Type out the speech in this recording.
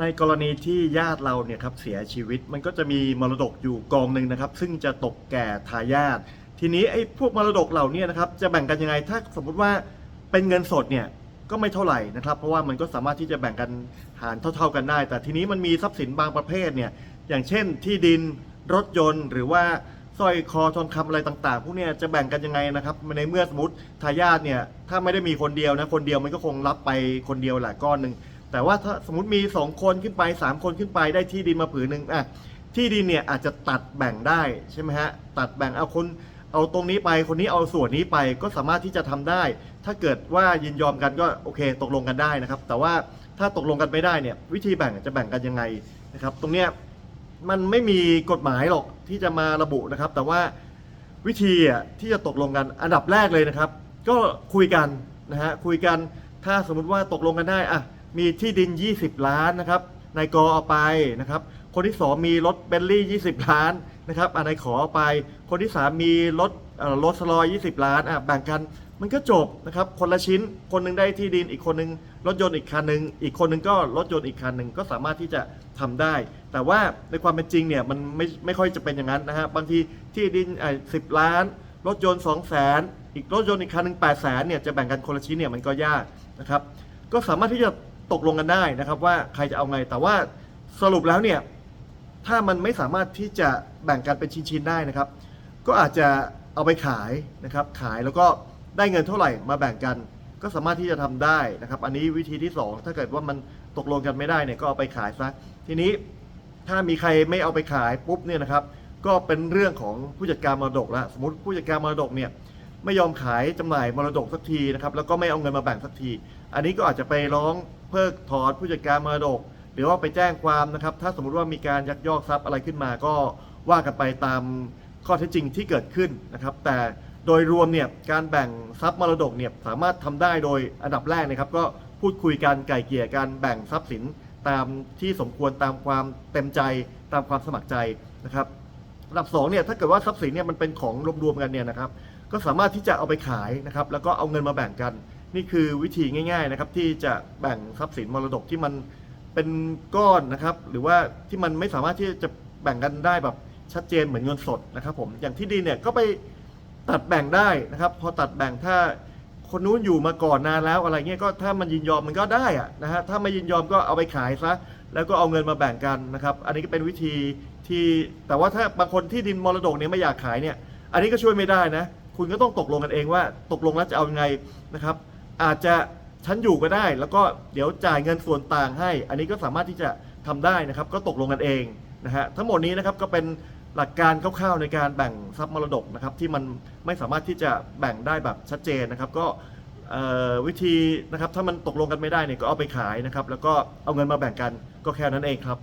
ในกรณีที่ญาติเราเนี่ยครับเสียชีวิตมันก็จะมีมรดกอยู่กองหนึ่งนะครับ ซึ่งจะตกแก่ทายาททีนี้ไอ้พวกมรดกเหล่านี้นะครับจะแบ่งกันยังไงถ้าสมมุติว่าเป็นเงินสดเนี่ยก็ไม่เท่าไหร่นะครับ เพราะว่ามันก็สามารถที่จะแบ่งกันหารเท่า ๆกันได้ แต่ทีนี้มันมีทรัพย์สินบางประเภทเนี่ยอย่างเช่น ที่ดินรถยนต์ หรือว่าสร้อยคอทองคำอะไรต่างๆพวกเนี้ยจะแบ่งกันยังไงนะครับในเมื่อสมมติทายาทเนี่ยถ้าไม่ได้มีคนเดียวนะคนเดียวมันก็คงรับไปคนเดียวแหละก้อนหนึ่ง แต่ว่าถ้าสมมติมี 2 คนขึ้นไป 3 คนขึ้นไปได้ที่ดินมาผืนหนึ่งอะที่ดินเนี่ยอาจจะตัดแบ่งได้ใช่ไหมฮะตัดแบ่งเอาคนเอาตรงนี้ไปคนนี้เอาส่วนนี้ไปก็สามารถที่จะทำได้ ถ้าเกิดว่ายินยอมกันก็โอเค ตกลงกันได้นะครับ แต่ว่าถ้าตกลงกันไม่ได้เนี่ยวิธีแบ่งจะแบ่งกันยังไงนะครับ ตรงเนี้ยมันไม่มีกฎหมายหรอกที่จะมาระบุนะครับ แต่ว่าวิธีที่จะตกลงกันอันดับแรกเลยนะครับ ก็คุยกันนะฮะคุยกันถ้าสมมุติว่าตกลงกันได้อะ มีที่ดิน 20 ล้านนะครับนายกอเอาไปนะครับ คนที่2มีรถเบนลี่ 20 ล้านนะครับอะนายขอเอาไป คนที่3มีรถรถสลอย 20 ล้านอะแบ่งกันมันก็จบนะครับ คนละชิ้นคนหนึงได้ที่ดินอีกคนหนึงรถยนต์อีกคันหนึ่งอีกคนหนึงก็รถยนต์อีกคันหนึ่งก็สามารถที่จะทำได้ แต่ว่าในความเป็นจริงเนี่ยมันไม่ไม่ค่อยจะเป็นอย่างนั้นนะฮะบางทีที่ดินไอ้สิบล้าน รถยนต์2 0 0 0 0 0อีกรถยนต์อีกคันหนึ่ง8 0 0 0 0เนี่ยจะแบ่งกันคนละชิ้นเนี่ยมันก็ยากนะครับ ก็สามารถที่จะ ตกลงกันได้นะครับว่าใครจะเอาไง แต่ว่าสรุปแล้วเนี่ยถ้ามันไม่สามารถที่จะแบ่งกันเป็นชิ้นๆได้นะครับ ก็อาจจะเอาไปขายนะครับ ขายแล้วก็ได้เงินเท่าไหร่มาแบ่งกัน ก็สามารถที่จะทำได้นะครับ อันนี้วิธีที่สองถ้าเกิดว่ามันตกลงกันไม่ได้เนี่ยก็เอาไปขายซะทีนี้ถ้ามีใครไม่เอาไปขายปุ๊บเนี่ยนะครับ ก็เป็นเรื่องของผู้จัดการมรดกแล้วสมมติผู้จัดการมรดกเนี่ยไม่ยอมขายจำหน่ายมรดกสักทีนะครับแล้วก็ไม่เอาเงินมาแบ่งสักที อันนี้ก็อาจจะไปร้องเพิกถอนผู้จัดการมรดก หรือว่าไปแจ้งความนะครับ ถ้าสมมุติว่ามีการยักยอกทรัพย์อะไรขึ้นมา ก็ว่ากันไปตามข้อเท็จจริงที่เกิดขึ้นนะครับ แต่โดยรวมเนี่ยการแบ่งทรัพย์มรดกเนี่ยสามารถทำได้โดยอันดับแรกนะครับ ก็พูดคุยกันไก่เกลี่ยการแบ่งทรัพย์สินตามที่สมควรตามความเต็มใจตามความสมัครใจนะครับอันดับสองเนี่ยถ้าเกิดว่าทรัพย์สินเนี่ยมันเป็นของรวมๆกันเนี่ยนะครับ ก็สามารถที่จะเอาไปขายนะครับ แล้วก็เอาเงินมาแบ่งกัน นี่คือวิธีง่าย ๆนะครับ ที่จะแบ่งทรัพย์สินมรดกที่มันเป็นก้อนนะครับ หรือว่าที่มันไม่สามารถที่จะแบ่งกันได้แบบชัดเจนเหมือนเงินสดนะครับ ผมอย่างที่ดินเนี่ยก็ไปตัดแบ่งได้นะครับ พอตัดแบ่งถ้าคนนู้นอยู่มาก่อนนานแล้วอะไรเงี้ยก็ถ้ามันยินยอมมันก็ได้อะนะฮะถ้าไม่ยินยอมก็เอาไปขายซะแล้วก็เอาเงินมาแบ่งกันนะครับ อันนี้ก็เป็นวิธีที่แต่ว่าถ้าบางคนที่ดินมรดกเนี่ยไม่อยากขายเนี่ย อันนี้ก็ช่วยไม่ได้นะ คุณก็ต้องตกลงกันเองว่าตกลงแล้วจะเอายังไงนะครับ อาจจะฉันอยู่ก็ได้ แล้วก็เดี๋ยวจ่ายเงินส่วนต่างให้ อันนี้ก็สามารถที่จะทำได้นะครับ ก็ตกลงกันเองนะฮะทั้งหมดนี้นะครับก็เป็นหลักการคร่าวๆในการแบ่งทรัพย์มรดกนะครับ ที่มันไม่สามารถที่จะแบ่งได้แบบชัดเจนนะครับ ก็วิธีนะครับถ้ามันตกลงกันไม่ได้เนี่ยก็เอาไปขายนะครับ แล้วก็เอาเงินมาแบ่งกันก็แค่นั้นเองครับ